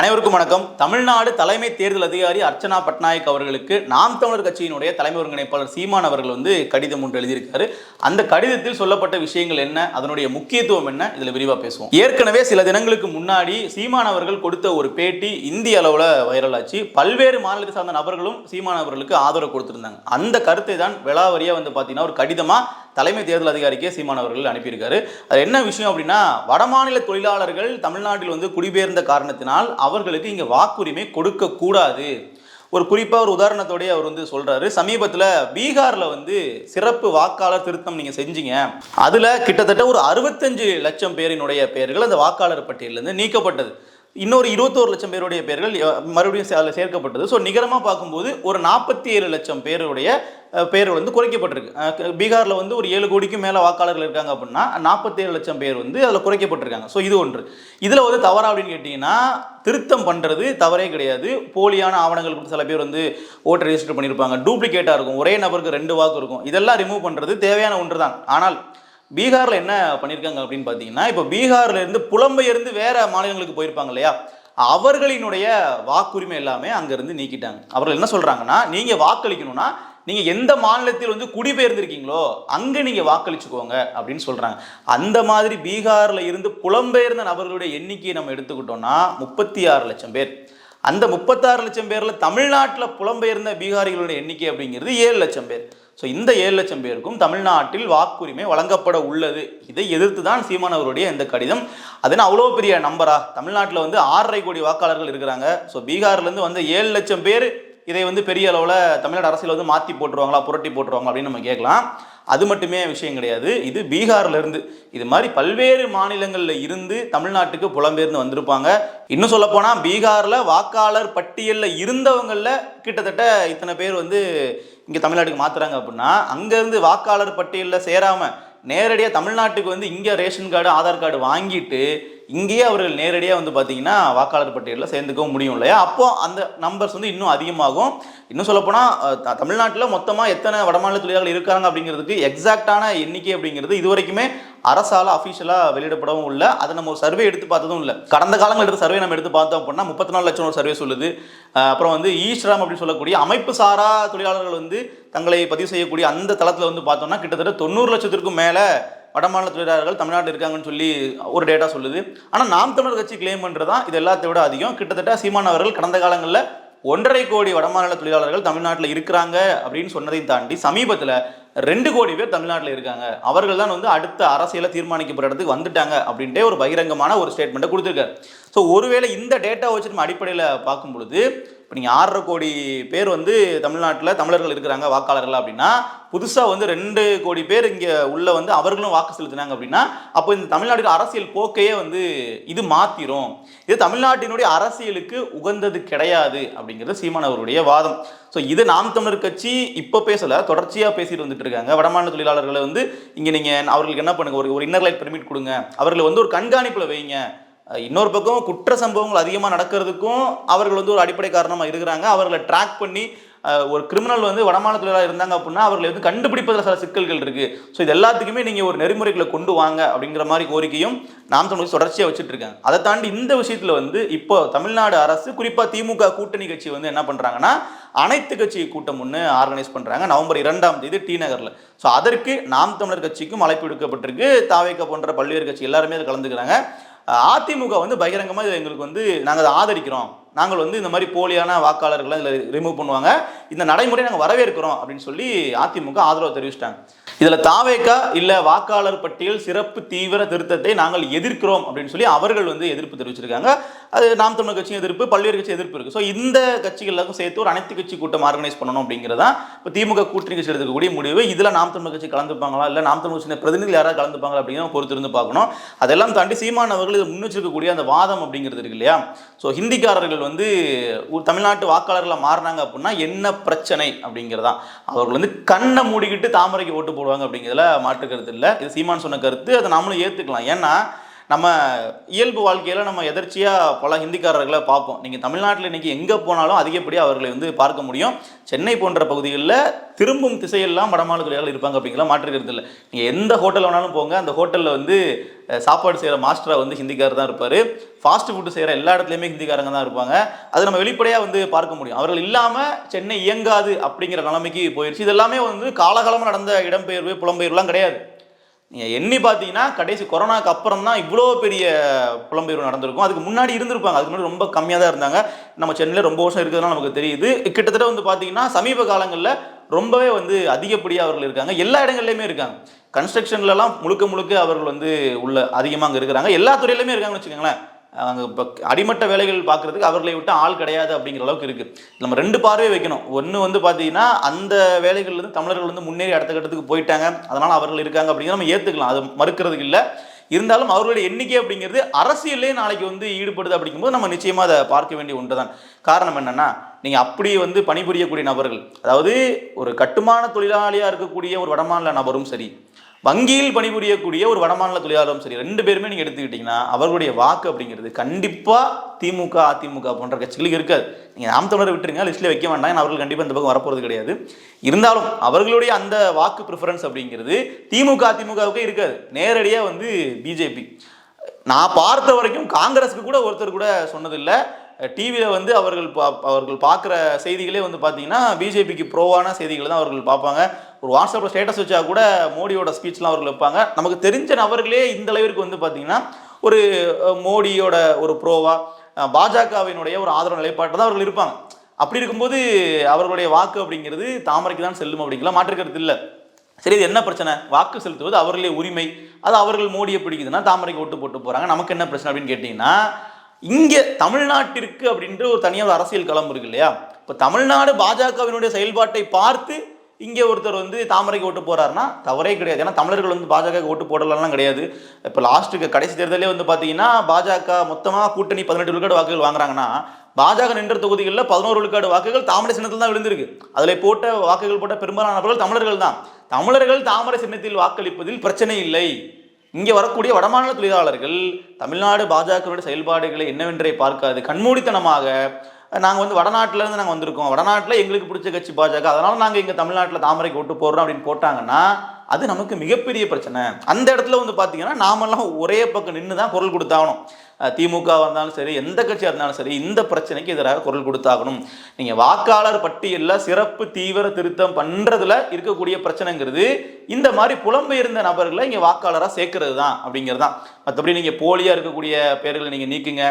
அனைவருக்கும் வணக்கம். தமிழ்நாடு தலைமை தேர்தல் அதிகாரி அர்ச்சனா பட்நாயக் அவர்களுக்கு நாம் தமிழர் கட்சியினுடைய தலைமை ஒருங்கிணைப்பாளர் சீமான் அவர்கள் வந்து கடிதம் ஒன்று எழுதியிருக்காரு. அந்த கடிதத்தில் சொல்லப்பட்ட விஷயங்கள் என்ன? அதனுடைய முக்கியத்துவம் என்ன? இதில் விரிவாக பேசுவோம். ஏற்கனவே சில தினங்களுக்கு முன்னாடி சீமான் அவர்கள் கொடுத்த ஒரு பேட்டி இந்திய அளவில் வைரல் ஆச்சு. பல்வேறு மாநிலத்தை சார்ந்த நபர்களும் சீமான் அவர்களுக்கு ஆதரவு கொடுத்திருந்தாங்க. அந்த கருத்தை தான் விலாவரியா வந்து பார்த்தீங்கன்னா ஒரு கடிதமாக தலைமை தேர்தல் அதிகாரிக்கே சீமான் அவர்கள் அனுப்பியிருக்காரு. அது என்ன விஷயம் அப்படின்னா வடமாநில தொழிலாளர்கள் தமிழ்நாட்டில் வந்து குடிபெயர்ந்த காரணத்தினால் அவர்களுக்கு இங்கே வாக்குரிமை கொடுக்கக்கூடாது ஒரு குறிப்பாக ஒரு உதாரணத்தோடய அவர் வந்து சொல்கிறாரு சமீபத்தில் பீகாரில் வந்து சிறப்பு வாக்காளர் திருத்தம் நீங்கள் செஞ்சீங்க. அதில் கிட்டத்தட்ட ஒரு அறுபத்தஞ்சு லட்சம் பேரினுடைய பெயர்கள் அந்த வாக்காளர் பட்டியலேருந்து நீக்கப்பட்டது. இன்னொரு இருபத்தோரு லட்சம் பேருடைய பெயர்கள் மறுபடியும் அதில் சேர்க்கப்பட்டது. ஸோ நிகரமாக பார்க்கும்போது ஒரு நாற்பத்தி ஏழு லட்சம் பேருடைய அஹ், பேர் வந்து குறைக்கப்பட்டிருக்கு. பீகாரில் வந்து ஒரு ஏழு கோடிக்கும் மேலே வாக்காளர்கள் இருக்காங்க அப்படின்னா நாற்பத்தேழு லட்சம் பேர் வந்து அதில் குறைக்கப்பட்டிருக்காங்க. ஸோ இது ஒன்று. இதில் வந்து தவறா அப்படின்னு கேட்டிங்கன்னா திருத்தம் பண்ணுறது தவறே கிடையாது. போலியான ஆவணங்கள் கொடுத்து சில பேர் வந்து ஓட்டர் ரெஜிஸ்டர் பண்ணியிருப்பாங்க டூப்ளிகேட்டாக இருக்கும். ஒரே நபருக்கு ரெண்டு வாக்கு இருக்கும். இதெல்லாம் ரிமூவ் பண்ணுறது தேவையான ஒன்று தான் ஆனால் பீகாரில் என்ன பண்ணியிருக்காங்க அப்படின்னு பார்த்தீங்கன்னா இப்போ பீகார்லேருந்து புலம்பெயர்ந்து வேறு மாநிலங்களுக்கு போயிருப்பாங்க இல்லையா? அவர்களினுடைய வாக்குரிமை எல்லாமே அங்கேருந்து நீக்கிட்டாங்க. அவர்கள் என்ன சொல்கிறாங்கன்னா நீங்கள் வாக்களிக்கணும்னா நீங்கள் எந்த மாநிலத்தில் வந்து குடிபெயர்ந்திருக்கீங்களோ அங்கே நீங்கள் வாக்களிச்சுக்கோங்க அப்படின்னு சொல்கிறாங்க அந்த மாதிரி பீகாரில் இருந்து புலம்பெயர்ந்த நபர்களுடைய எண்ணிக்கையை நம்ம எடுத்துக்கிட்டோம்னா முப்பத்தி ஆறு லட்சம் பேர். அந்த முப்பத்தாறு லட்சம் பேரில் தமிழ்நாட்டில் புலம்பெயர்ந்த பீகாரிகளுடைய எண்ணிக்கை அப்படிங்கிறது ஏழு லட்சம் பேர். ஸோ இந்த ஏழு லட்சம் பேருக்கும் தமிழ்நாட்டில் வாக்குரிமை வழங்கப்பட உள்ளது. இதை எதிர்த்து தான் சீமான் அவருடைய இந்த கடிதம். அதுன்னு அவ்வளோ பெரிய நம்பரா? தமிழ்நாட்டில் வந்து ஆறரை கோடி வாக்காளர்கள் இருக்கிறாங்க. ஸோ பீகார்லேருந்து வந்து ஏழு லட்சம் பேர் இதை வந்து பெரிய அளவில் தமிழ்நாடு அரசியல் வந்து மாற்றி போட்டுருவாங்களா புரட்டி போட்டுருவாங்க அப்படின்னு நம்ம கேட்கலாம். அது மட்டுமே விஷயம் கிடையாது. இது பீகார்லேருந்து. இது மாதிரி பல்வேறு மாநிலங்களில் இருந்து தமிழ்நாட்டுக்கு புலம்பெயர்ந்து வந்திருப்பாங்க. இன்னும் சொல்லப்போனால் பீகாரில் வாக்காளர் பட்டியலில் இருந்தவங்களில் கிட்டத்தட்ட இத்தனை பேர் வந்து இங்கே தமிழ்நாட்டுக்கு மாத்துறாங்க அப்படின்னா அங்கேருந்து வாக்காளர் பட்டியலில் சேராமல் நேரடியாக தமிழ்நாட்டுக்கு வந்து இங்கே ரேஷன் கார்டு ஆதார் கார்டு வாங்கிட்டு இங்கேயே அவர்கள் நேரடியாக வந்து பார்த்தீங்கன்னா வாக்காளர் பட்டியலில் சேர்ந்துக்கவும் முடியும் இல்லையா? அப்போ அந்த நம்பர்ஸ் வந்து இன்னும் அதிகமாகும். இன்னும் சொல்லப்போனால் தமிழ்நாட்டில் மொத்தமாக எத்தனை வடமாநில தொழிலாளர்கள் இருக்காங்க அப்படிங்கிறதுக்கு எக்ஸாக்டான எண்ணிக்கை அப்படிங்கிறது இது வரைக்குமே அரசால் அஃபிஷியலாக வெளியிடப்படவும் இல்லை. அதை நம்ம ஒரு சர்வே எடுத்து பார்த்ததும் இல்லை. கடந்த காலங்கள் எடுத்த சர்வே நம்ம எடுத்து பார்த்தோம் அப்படின்னா முப்பத்தி நாலு லட்சம் ஒரு சர்வே சொல்லுது. அப்புறம் வந்து ஈஸ்ராம் அப்படின்னு சொல்லக்கூடிய அமைப்பு சாரா தொழிலாளர்கள் வந்து தங்களை பதிவு செய்யக்கூடிய அந்த தளத்தில் வந்து பார்த்தோம்னா கிட்டத்தட்ட தொண்ணூறு லட்சத்திற்கும் மேலே வடமாநில தொழிலாளர்கள் தமிழ்நாட்டில் இருக்காங்கன்னு சொல்லி ஒரு டேட்டா சொல்லுது. ஆனால் நாம் தமிழர் கட்சி கிளைம் பண்ணுறது தான் இது எல்லாத்தை விட அதிகம். கிட்டத்தட்ட சீமான் அவர்கள் கடந்த காலங்களில் ஒன்றரை கோடி வடமாநில தொழிலாளர்கள் தமிழ்நாட்டில் இருக்கிறாங்க அப்படின்னு சொன்னதையும் தாண்டி சமீபத்தில் ரெண்டு கோடி பேர் தமிழ்நாட்டில் இருக்காங்க. அவர்கள் தான் வந்து அடுத்த அரசியலை தீர்மானிக்கப்படுற இடத்துக்கு வந்துட்டாங்க அப்படின்ட்டே ஒரு பகிரங்கமான ஒரு ஸ்டேட்மெண்ட்டை கொடுத்துருக்காரு. ஸோ ஒருவேளை இந்த டேட்டா வச்சு நம்ம அடிப்படையில் பார்க்கும் பொழுது இப்போ நீங்கள் ஆறரை கோடி பேர் வந்து தமிழ்நாட்டில் தமிழர்கள் இருக்கிறாங்க வாக்காளர்கள் அப்படின்னா புதுசாக வந்து ரெண்டு கோடி பேர் இங்கே உள்ள வந்து அவர்களும் வாக்கு செலுத்தினாங்க அப்படின்னா அப்போ இந்த தமிழ்நாட்டுக்கு அரசியல் போக்கையே வந்து இது மாத்திரும். இது தமிழ்நாட்டினுடைய அரசியலுக்கு உகந்தது கிடையாது அப்படிங்கிறது சீமான் அவருடைய வாதம். ஸோ இது நாம் தமிழர் கட்சி இப்போ பேசல தொடர்ச்சியாக பேசிட்டு வந்துட்டு இருக்காங்க. வடமாநில தொழிலாளர்களை வந்து இங்கே நீங்கள் அவர்களுக்கு என்ன பண்ணுங்க? ஒரு ஒரு இன்னர் லைட் பெர்மிட் கொடுங்க. அவர்களை வந்து ஒரு கண்காணிப்பில் வைங்க. இன்னொரு பக்கம் குற்ற சம்பவங்கள் அதிகமாக நடக்கிறதுக்கும் அவர்கள் வந்து ஒரு அடிப்படை காரணமாக இருக்கிறாங்க. அவர்களை ட்ராக் பண்ணி ஒரு கிரிமினல் வந்து வடமான தொழிலாளர் இருந்தாங்க அப்படின்னா அவர்களை வந்து கண்டுபிடிப்பதில் சில சிக்கல்கள் இருக்கு. ஸோ இது எல்லாத்துக்குமே நீங்கள் ஒரு நெறிமுறைகளை கொண்டு வாங்க அப்படிங்கிற மாதிரி கோரிக்கையும் நாம் தமிழ் தொடர்ச்சியாக வச்சுட்டு இருக்காங்க. அதை தாண்டி இந்த விஷயத்தில் வந்து இப்போ தமிழ்நாடு அரசு குறிப்பாக திமுக கூட்டணி கட்சி வந்து என்ன பண்ணுறாங்கன்னா அனைத்து கட்சி கூட்டம் ஒன்று ஆர்கனைஸ் பண்ணுறாங்க நவம்பர் இரண்டாம் தேதி டி நகரில். ஸோ அதற்கு நாம் தமிழர் கட்சிக்கும் அழைப்பு விடுக்கப்பட்டிருக்கு. தாவேக்க போன்ற பல்வேறு கட்சி எல்லாருமே அதை கலந்துக்கிறாங்க. அதிமுக வந்து பகிரங்கமாக இதை எங்களுக்கு வந்து நாங்கள் அதை ஆதரிக்கிறோம். நாங்கள் வந்து இந்த மாதிரி போலியான வாக்காளர்களை இதில் ரிமூவ் பண்ணுவாங்க. இந்த நடைமுறை நாங்கள் வரவேற்கிறோம் அப்படின்னு சொல்லி அதிமுக ஆதரவு தெரிவிச்சிட்டாங்க. இதில் தாவேக்கா இல்லை வாக்காளர் பட்டியல் சிறப்பு தீவிர திருத்தத்தை நாங்கள் எதிர்க்கிறோம் அப்படின்னு சொல்லி அவர்கள் வந்து எதிர்ப்பு தெரிவிச்சிருக்காங்க. அது நாம் தமிழ் கட்சியும் எதிர்ப்பு பல்வேறு கட்சி எதிர்ப்பு இருக்குது ஸோ இந்த கட்சிகளுக்கும் சேர்த்து ஒரு அனைத்து கட்சி கூட்டம் ஆர்கனைஸ் பண்ணணும் அப்படிங்கிறதா இப்போ திமுக கூட்டணி கட்சி எடுக்கக்கூடிய முடிவு. இதில் நாம் தமிழ் கட்சி கலந்துப்பாங்களா? இல்லை நாம் தமிழ் கட்சியின் பிரதிநிதி யாராவது கலந்துப்பாங்களா அப்படிங்கிறத பொறுத்திருந்து பார்க்கணும். அதெல்லாம் தாண்டி சீமான் அவர்கள் இதை முன்னிச்சிருக்கக்கூடிய அந்த வாதம் அப்படிங்கிறது இருக்கு இல்லையா? ஸோ ஹிந்திக்காரர்கள் வந்து ஒரு தமிழ்நாட்டு வாக்காளர்களாக மாறினாங்க அப்படின்னா என்ன பிரச்சனை அப்படிங்கிறதான் அவர்கள் வந்து கண்ணை மூடிக்கிட்டு தாமரைக்கு ஓட்டு போடுவாங்க. அப்படிங்கிறதுல மாற்று கருத்து இல்லை. இது சீமான் சொன்ன கருத்து அதை நாமளும் ஏற்றுக்கலாம் ஏன்னா நம்ம இயல்பு வாழ்க்கையில் நம்ம எதர்ச்சியாக பல ஹிந்திக்காரர்களை பார்ப்போம். நீங்கள் தமிழ்நாட்டில் இன்றைக்கி எங்கே போனாலும் அதிகப்படியாக அவர்களை வந்து பார்க்க முடியும். சென்னை போன்ற பகுதிகளில் திரும்பும் திசையெல்லாம் வடமாநில தொழிலாளர்கள் இருப்பாங்க அப்படிங்கிற மாற்றுக்கிறது இல்லை. நீங்கள் எந்த ஹோட்டல் வேணாலும் போங்க. அந்த ஹோட்டலில் வந்து சாப்பாடு செய்கிற மாஸ்டராக வந்து ஹிந்திக்காரர் தான் இருப்பார். ஃபாஸ்ட் ஃபுட்டு செய்கிற எல்லா இடத்துலையுமே ஹிந்திக்காரங்க தான் இருப்பாங்க. அது நம்ம வெளிப்படையாக வந்து பார்க்க முடியும். அவர்கள் இல்லாமல் சென்னை இயங்காது அப்படிங்கிற நிலைமைக்கு போயிடுச்சு இதெல்லாமே வந்து காலகாலமாக நடந்த இடம்பெயர்வு புலம்பெயர்வுலாம் கிடையாது. நீங்கள் எண்ணி பார்த்தீங்கன்னா கடைசி கொரோனாக்கு அப்புறம் தான் இவ்வளோ பெரிய புலம்பெயர்வு நடந்திருக்கும். அதுக்கு முன்னாடி இருந்திருப்பாங்க. அதுக்கு முன்னாடி ரொம்ப கம்மியாக தான் இருந்தாங்க. நம்ம சென்னையில் ரொம்ப வருஷம் இருக்கிறதுனால நமக்கு தெரியுது. கிட்டத்தட்ட வந்து பார்த்தீங்கன்னா சமீப காலங்களில் ரொம்பவே வந்து அதிகப்படியாக அவர்கள் இருக்காங்க. எல்லா இடங்கள்லையுமே இருக்காங்க. கன்ஸ்ட்ரக்ஷன்லலாம் முழுக்க முழுக்க அவர்கள் வந்து உள்ள அதிகமாக அங்கே இருக்கிறாங்க. எல்லா துறையிலுமே இருக்காங்கன்னு வச்சுக்கோங்களேன். அங்கே இப்போ அடிமட்ட வேலைகள் பார்க்குறதுக்கு அவர்களை விட்டு ஆள் கிடையாது அப்படிங்கிற அளவுக்கு இருக்குது நம்ம ரெண்டு பார்வை வைக்கணும். ஒன்று வந்து பார்த்தீங்கன்னா அந்த வேலைகள்லேருந்து தமிழர்கள் வந்து முன்னேறி அடுத்த கட்டத்துக்கு போயிட்டாங்க. அதனால் அவர்கள் இருக்காங்க அப்படிங்கிறத நம்ம ஏற்றுக்கலாம் அது மறுக்கிறதுக்கு இல்லை. இருந்தாலும் அவர்களுடைய எண்ணிக்கை அப்படிங்கிறது அரசியலே நாளைக்கு வந்து ஈடுபடுது அப்படிங்கும்போது நம்ம நிச்சயமாக அதை பார்க்க வேண்டிய ஒன்று தான் காரணம் என்னென்னா நீங்கள் அப்படி வந்து பணிபுரியக்கூடிய நபர்கள் அதாவது ஒரு கட்டுமான தொழிலாளியாக இருக்கக்கூடிய ஒரு வடமாநில நபரும் சரி வங்கியில் பணிபுரியக்கூடிய ஒரு வடமாநில தொழிலாளரும் சரி ரெண்டு பேருமே நீங்கள் எடுத்துக்கிட்டிங்கன்னா அவர்களுடைய வாக்கு அப்படிங்கிறது கண்டிப்பாக திமுக அதிமுக போன்ற கட்சிகளுக்கு இருக்காது. நீங்கள் நாம் தமிழரை விட்டுருங்க லிஸ்ட்டில் வைக்க வேண்டாம் அவர்கள் கண்டிப்பாக இந்த பக்கம் வரப்போகிறது கிடையாது. இருந்தாலும் அவர்களுடைய அந்த வாக்கு ப்ரிஃபரன்ஸ் அப்படிங்கிறது திமுக அதிமுகவுக்கே இருக்காது. நேரடியாக வந்து பிஜேபி. நான் பார்த்த வரைக்கும் காங்கிரஸுக்கு கூட ஒருத்தர் கூட சொன்னதில்லை. டிவியில் வந்து அவர்கள் பா அவர்கள் பார்க்குற செய்திகளே வந்து பார்த்தீங்கன்னா பிஜேபிக்கு ப்ரோவான செய்திகளை தான் அவர்கள் பார்ப்பாங்க. ஒரு வாட்ஸ்அப்பில் ஸ்டேட்டஸ் வச்சா கூட மோடியோட ஸ்பீச்லாம் அவர்கள் வைப்பாங்க. நமக்கு தெரிஞ்ச நபர்களே இந்த அளவிற்கு வந்து பார்த்தீங்கன்னா ஒரு மோடியோட ஒரு ப்ரோவா பாஜகவினுடைய ஒரு ஆதரவு நிலைப்பாட்டில் தான் அவர்கள் இருப்பாங்க. அப்படி இருக்கும்போது அவர்களுடைய வாக்கு அப்படிங்கிறது தாமரைக்கு தான் செல்லும் அப்படிங்கலாம் மாற்றுக்கிறது இல்லை. சரி இது என்ன பிரச்சனை? வாக்கு செலுத்துவது அவர்களே உரிமை. அது அவர்கள் மோடியை பிடிக்குதுன்னா தாமரைக்கு ஓட்டு போட்டு போகிறாங்க நமக்கு என்ன பிரச்சனை அப்படின்னு கேட்டிங்கன்னா இங்கே தமிழ்நாட்டிற்கு அப்படின்ற ஒரு தனியாக ஒரு அரசியல் களம் இருக்கு இல்லையா? இப்போ தமிழ்நாடு பாஜகவினுடைய செயல்பாட்டை பார்த்து இங்கே ஒருத்தர் வந்து தாமரைக்கு ஓட்டு போறாருன்னா தவறே கிடையாது. ஏன்னா தமிழர்கள் வந்து பாஜக ஓட்டு போடலாம் கிடையாது. இப்போ லாஸ்ட்டுக்கு கடைசி தேர்தலே வந்து பார்த்தீங்கன்னா பாஜக மொத்தமாக கூட்டணி பதினெட்டு விழுக்காடு வாக்குகள் வாங்குறாங்கன்னா பாஜக நின்ற தொகுதிகளில் பதினோரு விழுக்காடு வாக்குகள் தாமரை சின்னத்தில் தான் விழுந்திருக்கு. அதில் போட்ட வாக்குகள் போட்ட பெரும்பாலானவர்கள் தமிழர்கள் தான். தமிழர்கள் தாமரை சின்னத்தில் வாக்களிப்பதில் பிரச்சனை இல்லை. இங்கே வரக்கூடிய வடமாநில தொழிலாளர்கள் தமிழ்நாடு பாஜகவுடைய செயல்பாடுகளை என்னவென்றே பார்க்காது. கண்மூடித்தனமாக நாங்கள் வந்து வடநாட்டிலேருந்து நாங்கள் வந்திருக்கோம். வடநாட்டில் எங்களுக்கு பிடிச்ச கட்சி பாஜக. அதனால் நாங்கள் இங்கே தமிழ்நாட்டில் தாமரைக்கு ஓட்டு போடுறோம் அப்படின்னு போட்டாங்கன்னா அது நமக்கு மிகப்பெரிய பிரச்சனை. அந்த இடத்துல வந்து பார்த்தீங்கன்னா நாமெல்லாம் ஒரே பக்கம் நின்று தான் குரல் கொடுத்தாகணும். திமுகவாக இருந்தாலும் சரி எந்த கட்சியாக இருந்தாலும் சரி இந்த பிரச்சனைக்கு எதிராக குரல் கொடுத்தாகணும். நீங்கள் வாக்காளர் பட்டியலில் சிறப்பு தீவிர திருத்தம் பண்ணுறதுல இருக்கக்கூடிய பிரச்சனைங்கிறது இந்த மாதிரி புலம்பெயர்ந்த நபர்களை இங்கே வாக்காளராக சேர்க்கறது தான் அப்படிங்கிறது. தான் மற்றபடி நீங்கள் போலியாக இருக்கக்கூடிய பேர்களை நீங்கள் நீக்குங்க.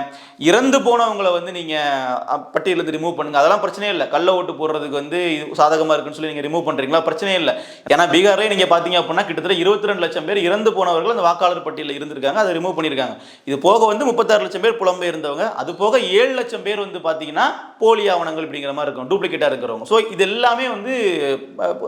இறந்து போனவங்களை வந்து நீங்கள் பட்டியலிருந்து ரிமூவ் பண்ணுங்க. அதெல்லாம் பிரச்சனையே இல்லை. கள்ள ஓட்டு போடுறதுக்கு வந்து இது சாதகமாக இருக்குன்னு சொல்லி நீங்கள் ரிமூவ் பண்ணுறீங்களா பிரச்சனையே இல்லை. ஏன்னா பீகார்லேயே நீங்கள் பார்த்தீங்க அப்படின்னா கிட்டத்தட்ட இருபத்தி ரெண்டு லட்சம் பேர் இறந்து போனவர்கள் அந்த வாக்காளர் பட்டியலில் இருந்திருக்காங்க. அதை ரிமூவ் பண்ணியிருக்காங்க இது போக வந்து முப்பத்தாறு லட்சம் பேர் புலம்பெயர்ந்தவங்க அது போக ஏழு லட்சம் பேர் வந்து பார்த்தீங்கன்னா போலி ஆவணங்கள் அப்படிங்கிற மாதிரி இருக்கும். டூப்ளிகேட்டாக இருக்கிறவங்க. ஸோ இது எல்லாமே வந்து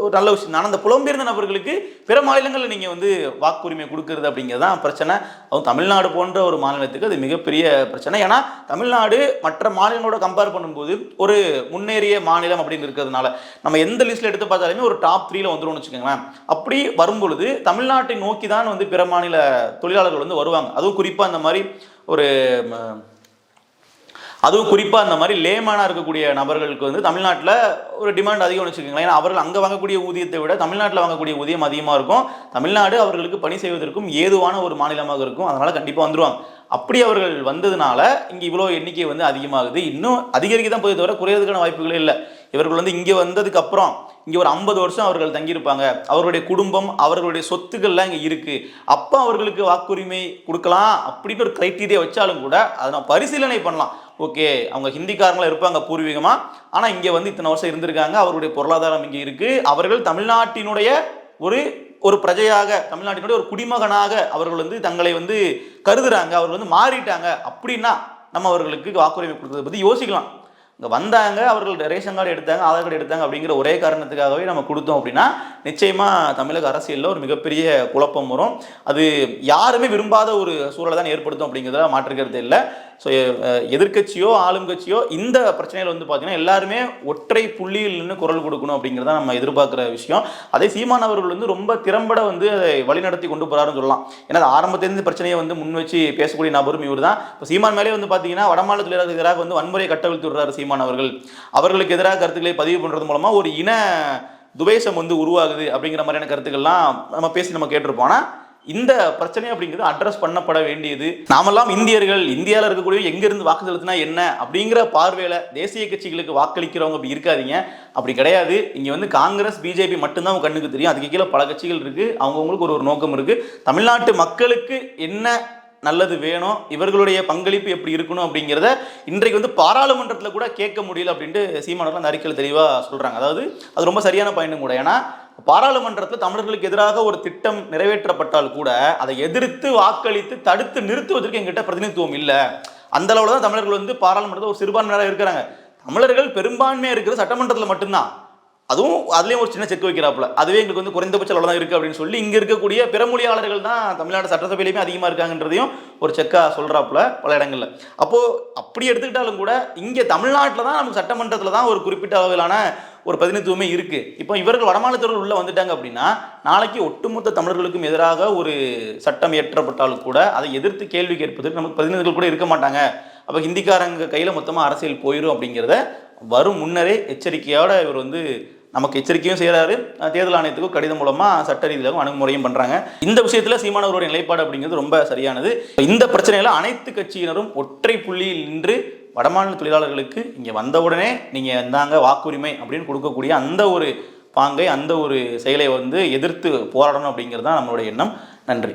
ஒரு நல்ல விஷயம். ஆனால் அந்த புலம்பெயர்ந்த நபர்களுக்கு பிற மாநிலங்களில் நீங்கள் வந்து வாக்குரிமை கொடுக்கறது அப்படிங்கிறது தான் பிரச்சனை. அதுவும் தமிழ்நாடு போன்ற ஒரு மாநிலத்துக்கு அது மிகப்பெரிய பிரச்சனை. ஏன்னா தமிழ்நாடு மற்ற மாநிலங்களோட கம்பேர் பண்ணும்போது ஒரு முன்னேறிய மாநிலம் அப்படின்னு இருக்கிறதுனால நம்ம எந்த லிஸ்ட்டில் எடுத்து பார்த்தாலுமே ஒரு டாப் த்ரீல வந்துரும்னு வச்சுக்கோங்களேன். அப்படி வரும்பொழுது தமிழ்நாட்டை நோக்கி தான் வந்து பிற மாநில தொழிலாளர்கள் வந்து வருவாங்க. அதுவும் குறிப்பாக அந்த மாதிரி ஒரு அதுவும் குறிப்பாக அந்த மாதிரி லேமேனாக இருக்கக்கூடிய நபர்களுக்கு வந்து தமிழ்நாட்டில் ஒரு டிமாண்ட் அதிகம்னு வச்சுக்கோங்களேன். ஏன்னா அவர்கள் அங்கே வாங்கக்கூடிய ஊதியத்தை விட தமிழ்நாட்டில் வாங்கக்கூடிய ஊதியம் அதிகமாக இருக்கும். தமிழ்நாடு அவர்களுக்கு பணி செய்வதற்கும் ஏதுவான ஒரு மாநிலமாக இருக்கும். அதனால் கண்டிப்பாக வந்துடுவாங்க அப்படி அவர்கள் வந்ததுனால இங்கே இவ்வளோ எண்ணிக்கை வந்து அதிகமாகுது. இன்னும் அதிகரிக்க தான் போய் தவிர குறையிறதுக்கான வாய்ப்புகளே இல்லை. இவர்கள் வந்து இங்கே வந்ததுக்கு அப்புறம் இங்கே ஒரு ஐம்பது வருஷம் அவர்கள் தங்கியிருப்பாங்க. அவர்களுடைய குடும்பம் அவர்களுடைய சொத்துக்கள்லாம் இங்கே இருக்குது அப்போ அவர்களுக்கு வாக்குரிமை கொடுக்கலாம் அப்படின்னு ஒரு கிரைட்டீரியா வச்சாலும் கூட அதை நான் பரிசீலனை பண்ணலாம். ஓகே அவங்க ஹிந்திக்காரங்களாக இருப்பாங்க பூர்வீகமாக ஆனால் இங்கே வந்து இத்தனை வருஷம் இருந்திருக்காங்க அவருடைய பொருளாதாரம் இங்கே இருக்குது அவர்கள் தமிழ்நாட்டினுடைய ஒரு ஒரு பிரஜையாக தமிழ்நாட்டினுடைய ஒரு குடிமகனாக அவர்கள் வந்து தங்களை வந்து கருதுறாங்க அவர்கள் வந்து மாறிட்டாங்க. அப்படின்னா நம்ம அவர்களுக்கு வாக்குரிமை கொடுத்ததை பற்றி யோசிக்கலாம். இங்கே வந்தாங்க அவர்கள் ரேஷன் கார்டு எடுத்தாங்க ஆதார் கார்டு எடுத்தாங்க அப்படிங்கிற ஒரே காரணத்துக்காகவே நம்ம கொடுத்தோம் அப்படின்னா நிச்சயமாக தமிழக அரசியலில் ஒரு மிகப்பெரிய குழப்பம் வரும். அது யாருமே விரும்பாத ஒரு சூழலை தான் ஏற்படுத்தும் அப்படிங்கிறத மாற்றுக்கிறது இல்லை. ஸோ எதிர்க்கட்சியோ ஆளும் கட்சியோ இந்த பிரச்சனையில் வந்து பார்த்தீங்கன்னா எல்லாருமே ஒற்றை புள்ளியில் நின்று குரல் கொடுக்கணும் அப்படிங்கிறத நம்ம எதிர்பார்க்குற விஷயம். அதே சீமான் அவர்கள் வந்து ரொம்ப திறம்பட வந்து அதை வழிநடத்தி கொண்டு போகிறாருன்னு சொல்லலாம். ஏன்னா ஆரம்பத்திலேருந்து ஆரம்பத்திலிருந்து பிரச்சனையை வந்து முன் வச்சு பேசக்கூடிய நபரும் இவர் தான் இப்போ சீமான் மேலே வந்து பார்த்தீங்கன்னா வடமாநில தொழிலாளர்களுக்கு எதிராக வந்து வன்முறையை கட்டவிழ்த்து விடுறாரு சீமான் அவர்கள். அவர்களுக்கு எதிராக கருத்துக்களை பதிவு பண்ணுறது மூலமாக ஒரு இன துவேஷம் வந்து உருவாகுது அப்படிங்கிற மாதிரியான கருத்துக்கள்லாம் நம்ம பேசி நம்ம கேட்டிருப்போம். ஆனால் இந்த பிரச்சனை அப்படிங்கிறது அட்ரஸ் பண்ணப்பட வேண்டியது. நாமெல்லாம் இந்தியர்கள் இந்தியாவில் இருக்கக்கூடிய எங்கேருந்து வாக்கு செலுத்தினா என்ன அப்படிங்கிற பார்வையில தேசிய கட்சிகளுக்கு வாக்களிக்கிறவங்க அப்படி இருக்காதீங்க. அப்படி கிடையாது. இங்க வந்து காங்கிரஸ் பிஜேபி மட்டும்தான் உங்க கண்ணுக்கு தெரியும். அதுக்கு கீழே பல கட்சிகள் இருக்கு. அவங்கவுங்களுக்கு ஒரு ஒரு நோக்கம் இருக்கு. தமிழ்நாட்டு மக்களுக்கு என்ன நல்லது வேணும்? இவர்களுடைய பங்களிப்பு எப்படி இருக்கணும் அப்படிங்கிறத இன்றைக்கு வந்து பாராளுமன்றத்தில் கூட கேட்க முடியல அப்படின்ட்டு சீமானவர்கள் அந்த அறிக்கையில் தெளிவாக சொல்கிறாங்க அதாவது அது ரொம்ப சரியான பாயிண்ட்டும் கூட. ஏன்னா பாராளுமன்றத்தில் தமிழர்களுக்கு எதிராக ஒரு திட்டம் நிறைவேற்றப்பட்டால் கூட அதை எதிர்த்து வாக்களித்து தடுத்து நிறுத்துவதற்கு எங்கிட்ட பிரதிநிதித்துவம் இல்லை. அந்த அளவில் தான் தமிழர்கள் வந்து பாராளுமன்றத்தில் ஒரு சிறுபான்மையாக இருக்கிறாங்க. தமிழர்கள் பெரும்பான்மையாக இருக்கிறது சட்டமன்றத்தில் மட்டும்தான். அதுவும் அதுலேயும் ஒரு சின்ன செக் வைக்கிறாப்புல. அதுவே எங்களுக்கு வந்து குறைந்தபட்ச அளவு தான் இருக்குது அப்படின்னு சொல்லி இங்கே இருக்கக்கூடிய பிற மொழியாளர்கள் தான் தமிழ்நாடு சட்டசபையிலையுமே அதிகமாக இருக்காங்கன்றதையும் ஒரு செக்காக சொல்கிறாப்புல பல இடங்களில். அப்போது அப்படி எடுத்துக்கிட்டாலும் கூட இங்கே தமிழ்நாட்டில் தான் நமக்கு சட்டமன்றத்தில் தான் ஒரு குறிப்பிட்ட அளவிலான ஒரு பிரதிநிதித்துவமே இருக்குது இப்போ இவர்கள் வடமாநிலத்தவர்கள் உள்ளே வந்துட்டாங்க அப்படின்னா நாளைக்கு ஒட்டுமொத்த தமிழர்களுக்கும் எதிராக ஒரு சட்டம் இயற்றப்பட்டாலும் கூட அதை எதிர்த்து கேள்வி கேட்பதற்கு நமக்கு பிரதிநிதிகள் கூட இருக்க மாட்டாங்க. அப்போ ஹிந்திக்காரங்க கையில் மொத்தமாக அரசியல் போயிடும் அப்படிங்கிறத வரும் முன்னரே எச்சரிக்கையோட இவர் வந்து நமக்கு எச்சரிக்கையும் செய்கிறாரு தேர்தல் ஆணையத்துக்கும் கடிதம் மூலமாக சட்ட ரீதியாகவும் அணுகுமுறையும் பண்ணுறாங்க இந்த விஷயத்தில் சீமானவருடைய நிலைப்பாடு அப்படிங்கிறது ரொம்ப சரியானது. இந்த பிரச்சனையில் அனைத்து கட்சியினரும் ஒற்றை புள்ளியில் நின்று வடமாநில தொழிலாளர்களுக்கு இங்கே வந்தவுடனே நீங்கள் இந்தாங்க வாக்குரிமை அப்படின்னு கொடுக்கக்கூடிய அந்த ஒரு பாங்கை அந்த ஒரு செயலை வந்து எதிர்த்து போராடணும் அப்படிங்கிறது தான் நம்மளுடைய எண்ணம். நன்றி.